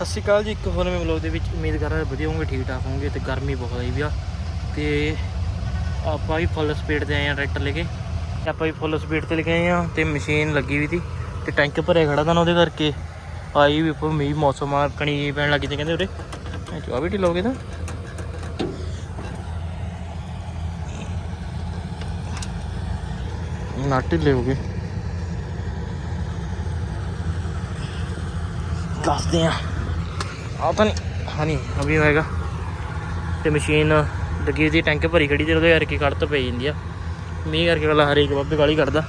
ਸਤਿ ਸ਼੍ਰੀ ਅਕਾਲ ਜੀ, ਇੱਕ ਹੋਰ ਨਵੇਂ ਵਲੌਗ ਦੇ ਵਿੱਚ ਉਮੀਦ ਕਰ ਰਿਹਾ ਵਧੀਆ ਹੋਵੋਗੇ, ਠੀਕ ਠਾਕ ਹੋਵੋਗੇ ਤੇ ਗਰਮੀ ਬਹੁਤ ਆਈ ਵੀ ਆ। ਤੇ ਆਪਾਂ ਵੀ ਫੁੱਲ ਸਪੀਡ ਤੇ ਆਏ ਆ ਟਰੈਕਟਰ ਲੈ ਕੇ। ਤੇ ਆਪਾਂ ਵੀ ਫੁੱਲ ਸਪੀਡ ਤੇ ਲੈ ਕੇ ਆਏ ਆ ਤੇ ਮਸ਼ੀਨ ਲੱਗੀ ਵੀ ਸੀ ਤੇ ਟੈਂਕ ਭਰਿਆ ਖੜਾ ਤਾਂ ਨਾ ਉਹਦੇ ਕਰਕੇ। ਆਈ ਵੀ ਉੱਪਰ ਮੀਂਹ, ਮੌਸਮ ਆ, ਕਣੀ ਪੈਣ ਲੱਗੀ ਤੇ ਕਹਿੰਦੇ ਉਰੇ। ਚਾਹ ਵੀ ਢਿੱਲ ਹੋ ਗਏ ਤਾਂ। ਨਾ ਢਿੱਲੇ ਹੋ ਗਏ। ਦੱਸਦੇ ਆ ਆ ਤਾਂ ਨਹੀਂ ਹਾਂ ਨਹੀਂ ਅਭੀ ਹੋਏਗਾ। ਤੇ ਮਸ਼ੀਨ ਲੱਗੀ ਦੀ ਟੈਂਕ ਭਰੀ ਖੜੀ ਤੇ ਉਹਦੇ ਕਰਕੇ ਕੱਢ ਤੋਂ ਪਈ ਜਾਂਦੀ ਆ। ਮੀਂਹ ਕਰਕੇ ਵਾਲਾ ਹਰੇਕ ਬੱਬੇ ਗਾਲੀ ਕੱਢਦਾ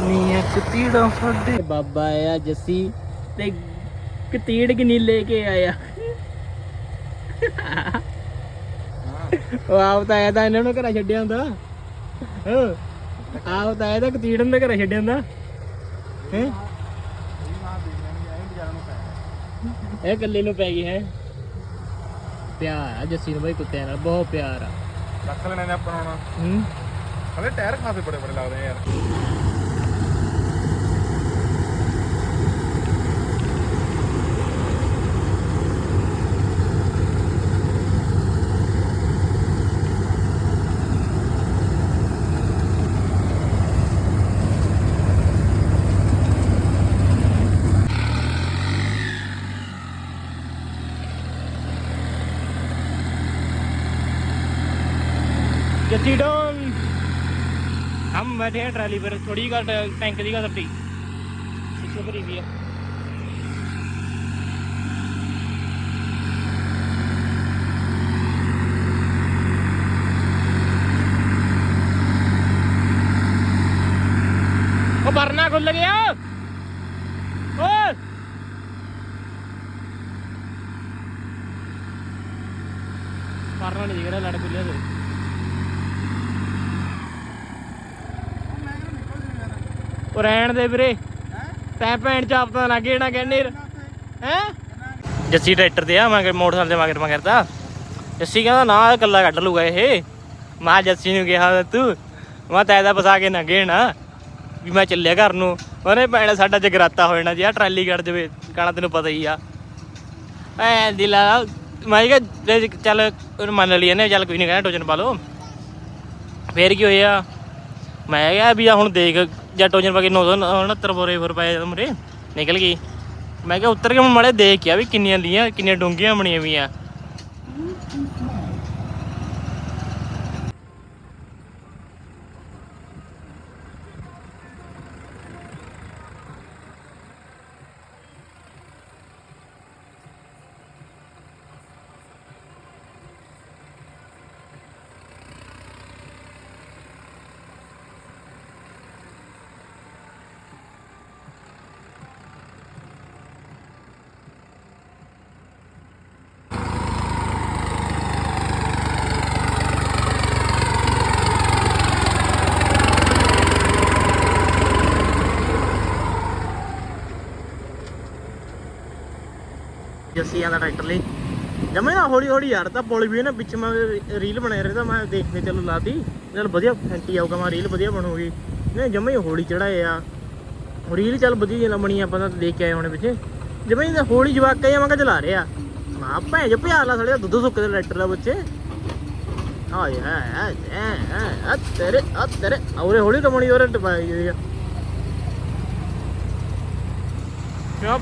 ਨੀ ਕਤੀੜਾ ਸਾਡੇ। ਬਾਬਾ ਆਇਆ ਜੱਸੀ ਤੇ ਕਤੀੜ ਕਿੰਨੀ ਲੈ ਕੇ ਆਇਆ। ਉਹ ਆਪ ਤਾਂ ਆਇਆ ਤਾਂ ਇਹਨਾਂ ਨੂੰ ਘਰਾਂ ਛੱਡਿਆ ਹੁੰਦਾ। ਹਾਂ। ਆਪ ਤਾਂ ਆਇਆ ਤਾਂ ਕਤੀੜ ਨੂੰ ਘਰਾਂ ਛੱਡਿਆ ਹੁੰਦਾ। ਹੈ? ਇਹ ਇਕੱਲੇ ਨੂੰ ਪੈ ਗਈ ਹੈ। ਪਿਆਰ ਆ ਜੱਸੀ ਨੂੰ ਬਈ ਕੁੱਤਿਆਂ ਨਾਲ ਬਹੁਤ ਪਿਆਰ ਆ। ਰੱਖ ਲੈਣੇ ਨੇ ਆਪਾਂ ਹੁਣ। ਹੂੰ। ਹਲੇ ਟਾਇਰ ਖਾਸੇ ਬੜੇ ਬੜੇ ਲੱਗਦੇ ਆ ਯਾਰ। जत्ती डॉन हम बैठे हैं ट्राली पर थोड़ी का टैंक दी का सब्टी पीछे भरी भी है ਉਹ ਭਰਨਾ ਖੁੱਲ ਗਿਆ ਓਏ ਭਰਨਾ ਨਹੀਂ ਜਿਹੜਾ ਲੜ ਖੁੱਲਿਆ ਤੇ ਉਹ ਰਹਿਣ ਦੇ ਵੀਰੇ। ਤੈ ਭੈਣ ਚਾਪ ਤਾਂ ਲੱਗੇ ਨਾ ਕਹਿੰਦੇ ਹੈ? ਜੱਸੀ ਟਰੈਕਟਰ ਤੇ ਆ ਮਗਰ ਮੋਟਰਸਾਈਕਲ ਤੇ ਮਗਰ ਮਗਰ ਦਾ ਜੱਸੀ ਕਹਿੰਦਾ ਨਾ ਇਹ ਕੱਲਾ ਕੱਢ ਲੂਗਾ ਇਹ। ਮੈਂ ਜੱਸੀ ਨੂੰ ਕਿਹਾ ਤੂੰ। ਮੈਂ ਤੈ ਦਾ ਫਸਾ ਕੇ ਨਾ ਗੇਣਾ ਵੀ ਮੈਂ ਚੱਲਿਆ ਘਰ ਨੂੰ। ਉਹਨੇ ਭੈਣ ਸਾਡਾ ਜਗਰਾਤਾ ਹੋ ਜਾਣਾ ਜੀ ਆ ਟਰਾਲੀ ਕੱਢ ਜਵੇ ਕਾਣਾ ਤੈਨੂੰ ਪਤਾ ਹੀ ਆ। ਐ ਦਿਲਾ ਮੈਂ ਕਿਹਾ ਚੱਲ ਮੰਨ ਲਈ ਇਹਨੇ ਚੱਲ ਕੋਈ ਨਹੀਂ ਕਹਿੰਦਾ ਟੋਚਨ ਪਾ ਲਓ। ਫੇਰ ਕੀ ਹੋਇਆ? ਮੈਂ ਕਿਹਾ ਵੀ ਆ ਹੁਣ ਦੇਖ, ਜਾਂ ਟੋਜਨ ਪਾ ਕੇ 969 ਬੋਰੇ ਫਿਰ ਪਾਏ ਜਦੋਂ ਮਰੇ, ਨਿਕਲ ਗਈ। ਮੈਂ ਕਿਹਾ ਉੱਤਰ ਕੇ ਹੁਣ ਮਾੜੇ ਦੇਖ ਕੇ ਆ ਵੀ ਕਿੰਨੀਆਂ ਲੀਆਂ ਕਿੰਨੀਆਂ ਡੂੰਘੀਆਂ ਬਣੀਆਂ ਵੀਆਂ ਜੱਸੀਆਂ ਦਾ ਟਰੈਕਟਰ ਲਈ। ਜਮੇ ਨਾ ਹੌਲੀ ਹੌਲੀ ਯਾਰ, ਤਾਂ ਪੁਲ ਵੀ ਨਾ, ਵਿੱਚ ਮੈਂ ਰੀਲ ਬਣਾ ਰਿਹਾ ਤਾਂ ਮੈਂ ਦੇਖ ਕੇ ਚਲੋ ਲਾਤੀ। ਚਲ ਵਧੀਆ ਫੈਂਟੀ ਆਊਗਾ, ਮੈਂ ਰੀਲ ਵਧੀਆ ਬਣੂਗੀ। ਨਹੀਂ, ਜਮੇ ਹੌਲੀ ਚੜਾਏ ਆ। ਰੀਲ ਚੱਲ ਵਧੀਆ ਜਿਹਾ ਬਣੀ ਆਪਾਂ ਤਾਂ ਦੇਖ ਕੇ ਆਏ ਹੋਣੇ ਪਿੱਛੇ। ਜਮੇ ਹੀ ਹੌਲੀ ਜਵਾਕ ਕਹੇ ਮੈਂ ਕਿਹਾ ਚਲਾ ਰਿਹਾ। ਮਾ ਭੈਣ ਜੋ ਪਿਆਰ ਲਾ ਸੜਿਆ ਦੁੱਧ ਸੁੱਕ ਦੇ ਟਰੈਕਟਰ ਦਾ ਬੱਚੇ ਆ ਯਾ ਆ ਤੇਰੇ ਆ ਤੇਰੇ ਔਰੇ ਹੌਲੀ ਰਮਣੀ ਔਰੇ ਟਪਾਈ ਗਈ ਆ। ਕਿਆ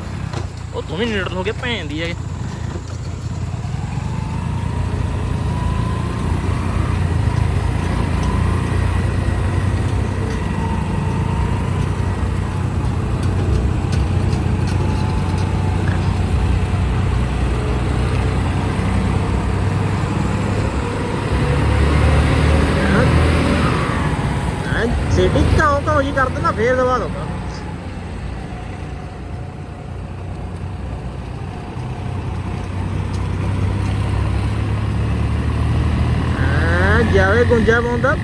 ਉਹ ਤੂੰ ਵੀ ਨਿਡਰ ਹੋ ਕੇ ਭੈਣ ਦੀ ਹੈ। ਸਿਟੀ ਕਾਉ ਕਾਉ ਜੀ ਕਰ ਦੇਣਾ ਫੇਰ ਦਵਾ ਦੋ ਆ ਗੁੰਜਾ ਪਾਉਂਦਾ।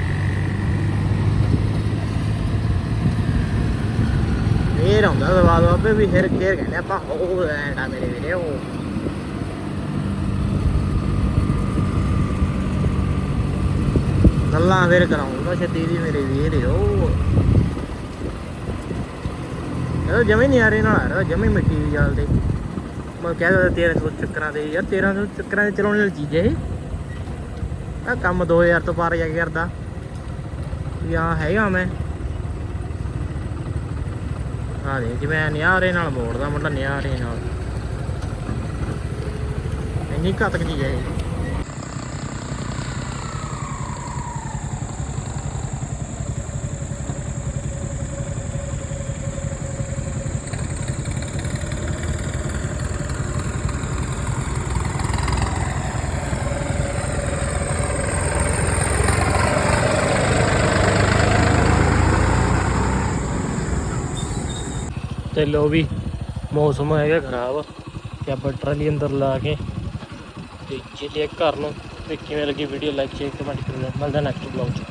ਫੇਰ ਆਉਂਦਾ ਦਵਾ ਆਪੇ ਵੀ ਫਿਰ ਫੇਰ ਕਹਿੰਦੇ ਆਪਾਂ, ਉਹ ਐਂਡਾ ਮੇਰੇ ਵੀਰੇ, ਉਹ। ਗੱਲਾਂ ਫੇਰ ਕਰਾਉਂਗਾ ਛੱਤੀ ਦੀ ਮੇਰੇ ਵੀਰ, ਉਹ। ਇਹ ਜਮੇ ਨਿਆਰੇ ਨਾਲ ਆ ਰਿਹਾ, ਜਮੇ ਮਿੱਟੀ ਦੀ ਜਾਲ ਦੇ ਮੈਂ ਕਹਿ ਦਿੰਦਾ 1300 ਚੱਕਰਾਂ ਦੇ, ਯਾਰ 1300 ਚੱਕਰਾਂ ਦੇ ਚਲਾਉਣ ਵਾਲੀ ਚੀਜ਼ ਹੈ ਇਹ। ਆ, ਕੰਮ 2000 ਤੋਂ ਪਾਰ ਜਾ ਕੇ ਕਰਦਾ। ਵੀ ਆ ਹੈਗਾ ਮੈਂ। ਆ ਦੇ ਜਿਵੇਂ ਨਿਆਰੇ ਨਾਲ ਮੋੜਦਾ ਮੁੰਡਾ, ਨਿਆਰੇ ਨਾਲ। ਇੰਨੀ ਘਾਤਕ ਚੀਜ਼ ਹੈ ਇਹ। ਤੇ ਲੋ ਵੀ ਮੌਸਮ ਹੈਗਾ ਖਰਾਬ ਤੇ ਆਪਾਂ ਟਰਾਲੀ ਅੰਦਰ ਲਾ ਕੇ ਤੇ ਚੱਲੇ ਘਰ ਨੂੰ ਤੇ ਕਿਵੇਂ ਲੱਗੀ ਵੀਡੀਓ ਲਾਈਕ ਸ਼ੇਅਰ ਕਮੈਂਟ ਕਰਨਾ ਮਿਲਦਾ ਨੈਕਸਟ ਬਲੌਗ ਚ।